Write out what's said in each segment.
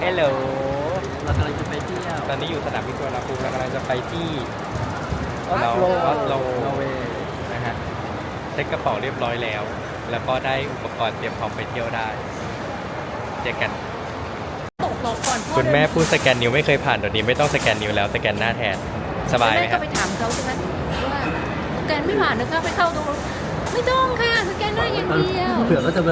เฮลโหลเรากำลังจะไปเที่ยวตอนนี้อยู่สนามบินสุวรรณภูมิเรากำลังจะไปที่ออสเราโลออสโลนอร์เวย์นะฮะเซ็ตกระเป๋าเรียบร้อยแล้ว แล้วก็ได้อุปกรณ์เตรียมพร้อมไปเที่ยวได้เจอกันตกหลอกก่อนพ่อคุณแม่พูดสแกนนิ้วไม่เคยผ่านเดี๋ยวนี้ไม่ต้องสแกนนิ้วแล้วสแกนหน้าแทนสบายไหมแม่คก็รับไปถามเขาใช่ไหมว่าสแกนไม่ผ่านนะคะไปเข้าตรงนู้นไม่ต้องค่ะสแกนหน้าอย่างเดียว เผื่อก็จะเล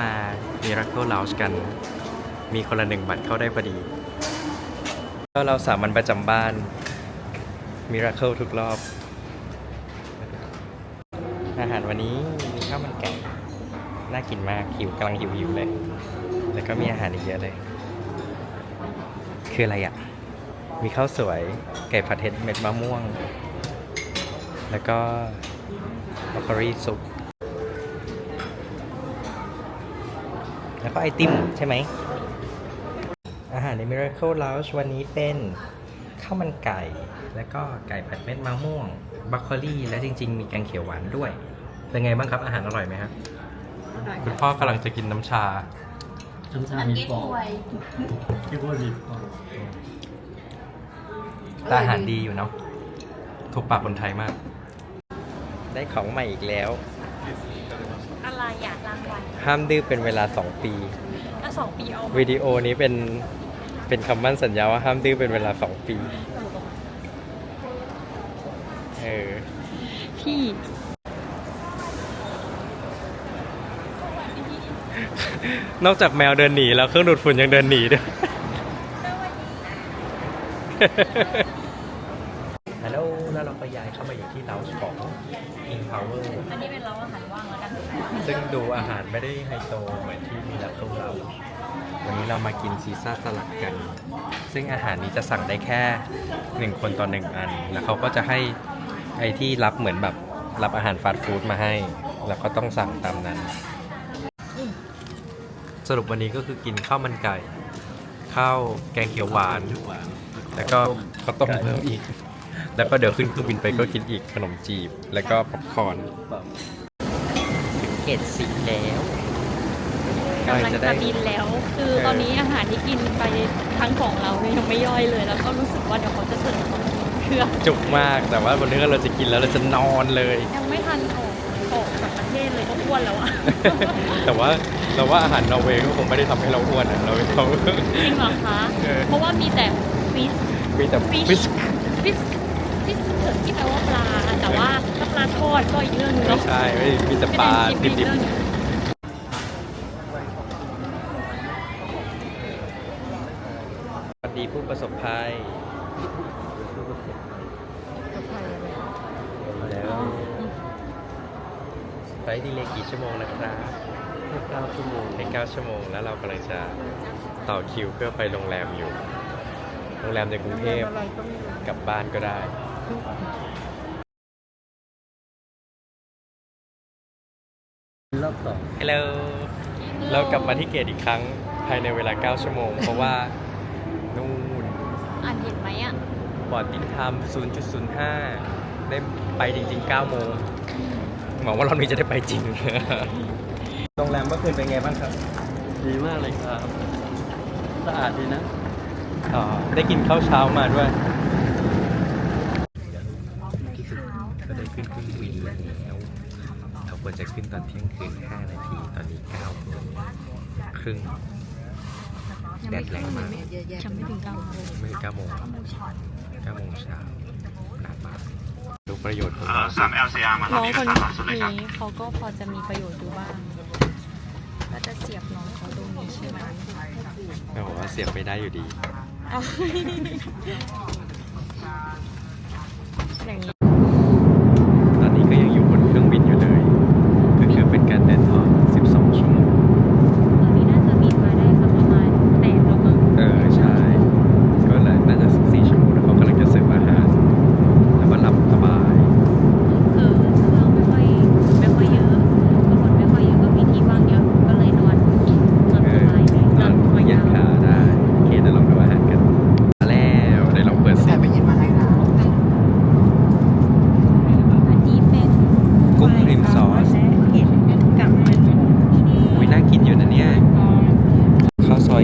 มา Miracle Lounge กัน มีคนละหนึ่งบัตรเข้าได้พอดี ก็เราสามัญประจำบ้าน Miracle ทุกรอบ อาหารวันนี้มีข้าวมันไก่ น่ากินมากหิวกำลังหิวหิวเลย แล้วก็มีอาหารอีกเยอะเลย คืออะไรอะ มีข้าวสวยไก่ผัดเห็ดเม็ดมะม่วง แล้วก็บรอกโคลีซุป แล้วก็ไอติมใช่ไหม อาหารใน Miracle Lounge วันนี้เป็นข้าวมันไก่ แล้วก็ไก่ผัดเม็ดมะม่วงบรอกโคลีและจริง ๆ มีแกงเขียวหวานด้วย เป็นไงบ้างครับอาหารอร่อยไหมครับคุณพ่อกำลังจะกินน้ำชา น้ำชามีฟองคิดว่ามีฟองแต่อาหารดีอยู่เนาะถูกปากคนไทยมาก ได้ของใหม่อีกแล้ว ห้ามดื้อเป็นเวลา 2 ปี อะสองปีเอาวิดีโอนี้เป็นเป็นคำมั่นสัญญาว่าห้ามดื้อเป็นเวลา 2 ปีเออพี่นอกจากแมวเดินหนีแล้วเครื่องดูดฝุ่นยังเดินหนีด้วยฮัลโหลแล้วเราก็ย้ายเข้ามาอยู่ที่เราของ King Power อันนี้เป็นเราอาหารว่างแล้วกันซึ่งดูอาหารไม่ได้ไฮโซเหมือนที่มีลักเข้าเรา วันนี้เรามากินซีซ่าสลัดกัน ซึ่งอาหารนี้จะสั่งได้แค่หนึ่งคนต่อหนึ่งอัน แล้วเขาก็จะให้ไอ้ที่รับเหมือนแบบรับอาหารฟาสต์ฟู้ดมาให้ แล้วก็ต้องสั่งตามนั้น สรุปวันนี้ก็คือกินข้าวมันไก่ ข้าวแกงเขียวหวาน แล้วก็ข้าวต้มเพิ่มอีก แล้วก็เดี๋ยวขึ้นเครื่องบินไปก็กินอีกขนมจีบ แล้วก็ป๊อปคอร์นถึงเกตสีแล้วกำลังจะบินแล้ว คือตอนนี้อาหารที่กินไปทั้งของเราเนี่ยยังไม่ย่อยเลย แล้วก็รู้สึกว่าเดี๋ยวเขาจะเสิร์ฟมาเครื่องจุกมากแต่ว่าวันนี้ก็เราจะกินแล้วเราจะนอนเลย ยังไม่ทันออกออกจากประเทศเลยก็อ้วนแล้วอะแต่ว่าเราว่าอาหารนอร์เวย์ก็คงไม่ได้ทำให้เราอ้วนอะเราเขาจริงเหรอคะเออเพราะว่ามีแต่ฟิชมีแต่ Fish ฟิชฟิช ฟิชที่แปลว่าปลา แต่ว่าถ้าปลาทอดก็อีกเรื่องหนึงไม่เนาะใช่ไม่มีแต่ปลาไม่ได้ชิมอีกดิบเรื่องหนึ่งๆสวัสดีผู้ประสบภัยแล้วไฟล์ดีเลยกี่ชั่วโมงนะครับเก้าชั่วโมงใน9ชั่วโมงแล้วเรากำลังจะต่อคิวเพื่อไปโรงแรมอยู่ โรงแรมในกรุงเทพกลับบ้านก็ได้ รอบสองฮัลโหล เรากลับมาที่เกตอีกครั้งภายในเวลา 9 ชั่วโมง เพราะว่า นู่นอ่านเห็นไหมอะ บอร์ดติดไทม์0.05 ได้ไปจริง ๆ 9 โมง หวังว่ารอบนี้จะได้ไปจริง โรงแรมเมื่อคืนเป็นไงบ้างครับ ดีมากเลยครับ สะอาดดีนะ อ๋อ ได้กินข้าวเช้ามาด้วย ก็ได้ขึ้นเครื่องบินแล้ว เราควรจะขึ้นตอนเที่ยงคืน 5 นาที ตอนนี้9โมง ครึ่งแดดแรงมากฉันไม่ถึงเก้าโมงไม่ถึง9โมง9โมงเช้าหนักมากดูประโยชน์ของเอ่เราอสาม LCR มาตน้ออนงนี้คเป็นนสามล่าสุดเลยครับนี้เขาก็พอจะมีประโยชน์อยู่บ้างก็จะเสียบน้องเขาตรงนี้ใช่ไหมแต่บอกว่าเสียบไม่ได้อยู่ดีเอาอย่างนี้ตอน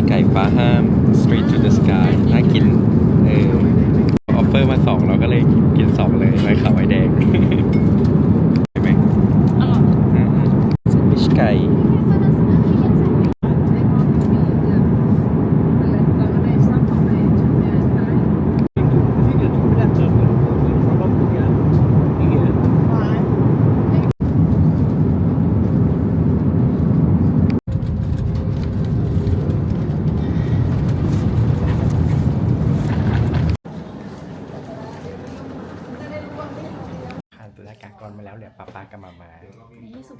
ไก่ฟ้าห้าม Street to the Sky น่ากิน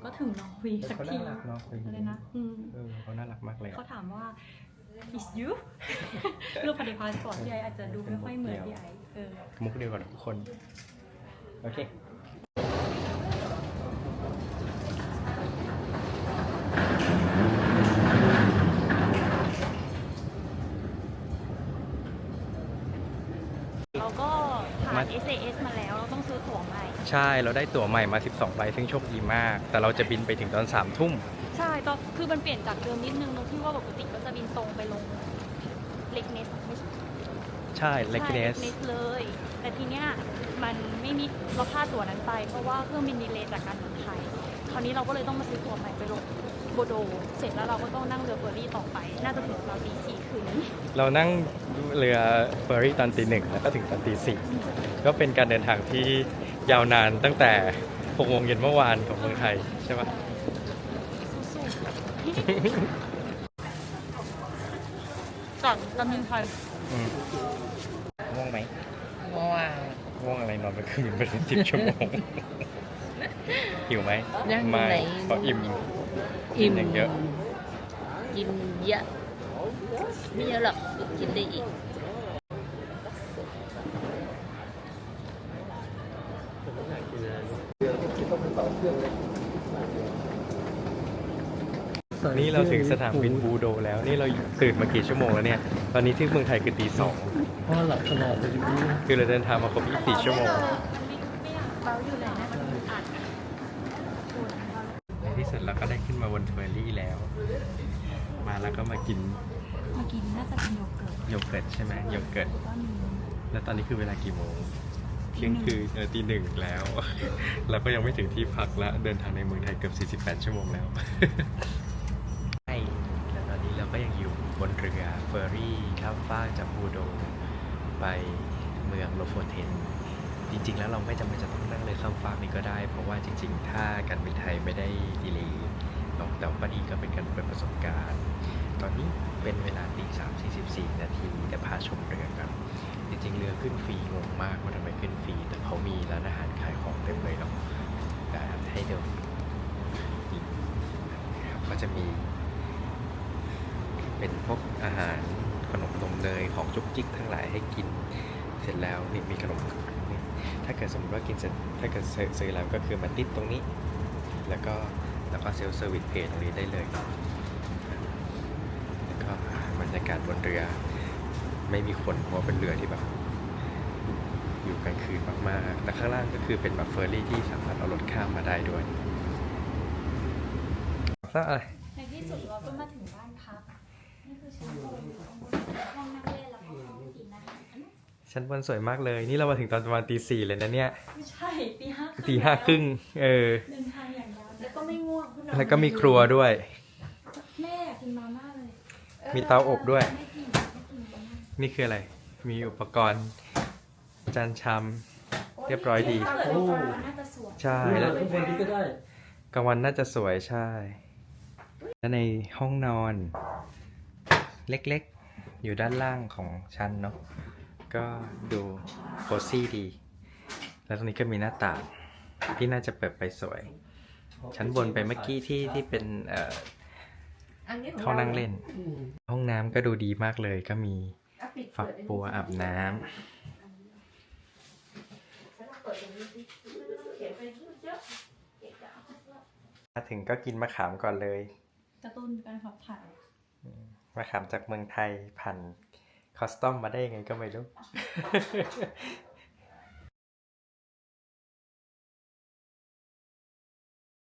ก็ถึงนอร์เวย์สักเขาทีน่ารักเนาะคุยอะไรนะอืมเออเขาน่ารักมากเลยเขาถามว่า is you รูปพันธุ์พาสปอร์ตพี่ไออาจจะดูไม่ค่อยเหมือนพี่ไอเออมุกเดียวกับทุกคน โอเคเราก็ผ่ามาน SAS มาแล้ว เราต้องซื้อตั๋วใหม่ ใช่เราได้ตั๋วใหม่มา 12ใบซึ่งโชคดีมาก แต่เราจะบินไปถึงตอน3ทุ่มใช่ตอนคือมันเปลี่ยนจากเดิมนิดนึงตรงที่ว่าปกติก็จะบินตรงไปลงเล็กเนสไม่ใช่ใช่เลกเนสใช่ Leg Ness เลย แต่ทีเนี้ยมันไม่มีเราพลาดตั๋วนั้นไป เพราะว่าเครื่องบินดีเลย์จากการเมืองไทยคราวนี้เราก็เลยต้องมาซื้อตั๋วใหม่ไปลงโบโด เสร็จแล้วเราก็ต้องนั่งเรือเฟอร์รี่ต่อไป น่าจะถึงเราตีสี่คืนนี้เรานั่งเรือเฟอร์รี่ตอนตีหนึ่งแล้วก็ถึงตอนตีสี่ก็เป็นการเดินทางที่ ยาวนานตั้งแต่6โมงเย็นเมื่อวานของเมืองไทยใช่ปะสู้ๆก่อนลำนึงไทยอืมง่วงไหมง่วงง่วงอะไรนอนไปคืนเป็นสิบชั่วโมง หิวไหมยังไม่ไหนเพราะอิ่ม อิ่มอย่างเยอะ กินเยอะไม่เยอะหรอกกินได้อีก นี่เราถึงสนามบินบูโดแล้ว นี่เราตื่นมากี่ชั่วโมงแล้วเนี่ย ตอนนี้ที่เมืองไทยคือตีสองพ่อหลับตลอดเลยดูคือเราเดินทางมาครบ24ชั่วโมงไม่อยากเบาอยู่เลยนะมันอัดในที่สุดเราก็ได้ขึ้นมาบนเฟอร์รี่แล้ว มาแล้วก็มากินเมื่อกี้น่าจะเป็นโยเกิร์ต โยเกิร์ตใช่ไหมโยเกิร์ตก็มีแล้วตอนนี้คือเวลากี่โมง เที่ยงคืนเออตีหนึ่งแล้วเราก็ยังไม่ถึงที่พักแล้วเดินทางในเมืองไทยเกือบ48 ชั่วโมงแล้ว ใช่แล้วตอนนี้เราก็ยังอยู่บนเรือเฟอร์รี่ข้ามฟากจากบูโด ไปเมืองโลโฟเทน จริง ๆ แล้วเราไม่จำเป็นจะต้องนั่งเรือข้ามฟากนี้ก็ได้ เพราะว่าจริง ๆ ถ้าการบินไทยไม่ได้ดีเลย์เนอะแต่ว่าดีก็เป็นการเปิดประสบการณ์ ตอนนี้เป็นเวลาตีสามสี่สิบสี่นาทีเดี๋ยวพาชมเรือ เรือขึ้นฟรีงงมากว่าทำไมขึ้นฟรีแต่เขามีร้านอาหารขายของเต็มเลยเนาะแต่ให้เดินก็จะมี เป็นพวกอาหารขนมนมเนยของจุกจิกทั้งหลายให้กินเสร็จแล้วนี่มีขนมถ้าเกิดสมมติว่ากินเสร็จถ้าเกิดซื้อแล้วก็คือมาติดตรงนี้ แล้วก็แล้วก็เซลล์เซอร์วิสเพจตรงนี้ได้เลยแล้วก็บรรยากาศบนเรือ ไม่มีคนเพราะเป็นเรือที่แบบ อยู่กลางคืนมากๆและข้างล่างก็คือเป็นแบบเฟอร์รี่ที่สามารถเอารถข้ามมาได้ด้วยอะไรในที่สุดเราก็มาถึงบ้านพัก นี่คือชั้นบนห้องนั่งเล่นแล้วก็ห้องกินอาหารชั้นบนสวยมากเลย นี่เรามาถึงตอนประมาณตีสี่เลยนะเนี่ยไม่ใช่ตีห้าตีห้าครึ่ง เออเดินทางอย่างยาวแล้วก็ไม่ง่วงเพราะนอนแล้วก็มีครัวด้วย แม่อยากกินมาม่าเลย มีเตาอบด้วยไม่กินไม่กินมาม่านี่คืออะไร มีอุปกรณ์ จานชาม เรียบร้อยดี ถ้าเกิดเราฟังน่าจะสวยใช่แล้แล้ววทุกคนที่ก็ได้กลางวันน่าจะสวยใช่ และในห้องนอน เล็กๆ อยู่ด้านล่างของชั้นเนาะก็ดูโคซี่ดี แล้วตรงนี้ก็มีหน้าต่างที่น่าจะเปิดไปสวย ชั้นบนไปเมื่อกี้ที่ที่เป็นเอ่อห้องนั่งเล่นห้องน้ำก็ดูดีมากเลยก็มีฝักบัวอาบน้ำ มาถึงก็กินมะขามก่อนเลย กระตุ้นการขับถ่ายมะขามจากเมืองไทยผ่านคอสตอมมาได้ยังไงก็ไม่รู้